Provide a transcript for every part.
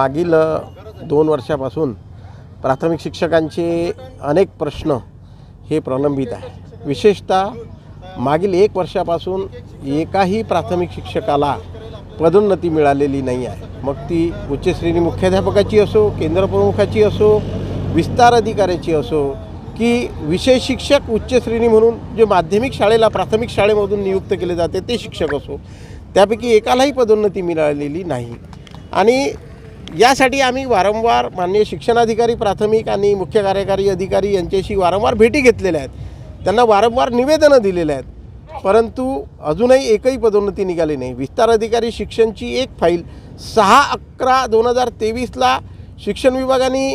मागील दोन वर्षापासून प्राथमिक शिक्षकांचे अनेक प्रश्न हे प्रलंबित आहे. विशेषतः मागील एक वर्षापासून एकाही प्राथमिक शिक्षकाला पदोन्नती मिळालेली नाही आहे. मग ती उच्च श्रेणी मुख्याध्यापकाची असो केंद्रप्रमुखाची असो विस्तार अधिकाऱ्याची असो की विषय शिक्षक उच्च श्रेणी म्हणून जे माध्यमिक शाळेला प्राथमिक शाळेमधून नियुक्त केले जाते ते शिक्षक असो त्यापैकी एकालाही पदोन्नती मिळालेली नाही. आणि यासाठी आम्ही वारंवार माननीय शिक्षणाधिकारी प्राथमिक आणि मुख्य कार्यकारी अधिकारी यांच्याशी वारंवार भेटी घेतलेल्या आहेत. त्यांना वारंवार निवेदनं दिलेल्या आहेत. परंतु अजूनही एकही पदोन्नती निघाली नाही. विस्तार अधिकारी शिक्षणची एक फाईल सहा अकरा दोन हजार तेवीसला शिक्षण विभागाने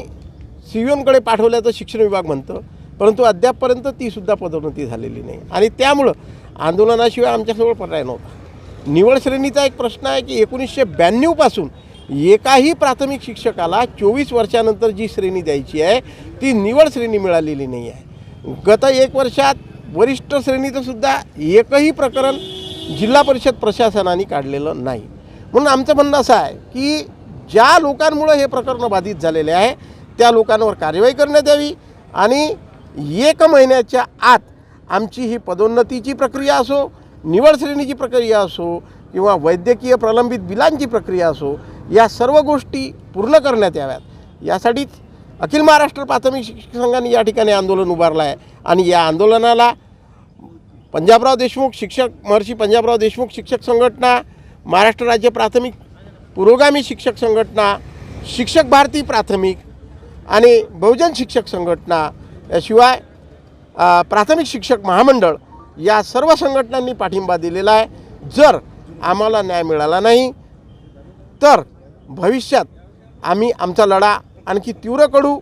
सी ओनकडे पाठवल्याचं शिक्षण विभाग म्हणतं. परंतु अद्यापपर्यंत तीसुद्धा पदोन्नती झालेली नाही. आणि त्यामुळं आंदोलनाशिवाय आमच्यासमोर पर्याय नव्हता. निवड श्रेणीचा एक प्रश्न आहे की एकोणीसशे ब्याण्णवपासून एकाही प्राथमिक शिक्षकाला चोवीस वर्षानंतर जी श्रेणी द्यायची आहे ती निवड श्रेणी मिळालेली नाही आहे. गत एक वर्षात वरिष्ठ श्रेणीचं सुद्धा एकही प्रकरण जिल्हा परिषद प्रशासनाने काढलेलं नाही. म्हणून आमचं म्हणणं असं आहे की ज्या लोकांमुळं हे प्रकरण बाधित झालेले आहे त्या लोकांवर कार्यवाही करण्यात यावी आणि एक महिन्याच्या आत आमची ही पदोन्नतीची प्रक्रिया असो निवड श्रेणीची प्रक्रिया असो किंवा वैद्यकीय प्रलंबित बिलांची प्रक्रिया असो या सर्व गोष्टी पूर्ण करण्यात याव्यात. यासाठीच अखिल महाराष्ट्र प्राथमिक शिक्षक संघाने या ठिकाणी आंदोलन उभारलं आहे आणि या आंदोलनाला पंजाबराव देशमुख शिक्षक महर्षी पंजाबराव देशमुख शिक्षक संघटना महाराष्ट्र राज्य प्राथमिक पुरोगामी शिक्षक संघटना शिक्षक भारती प्राथमिक आणि बहुजन शिक्षक संघटना याशिवाय प्राथमिक शिक्षक महामंडळ या सर्व संघटनांनी पाठिंबा दिलेला आहे. जर आम्हाला न्याय मिळाला नाही तर भविष्यात आम्ही आमचा लढा आणखी तीव्र करू.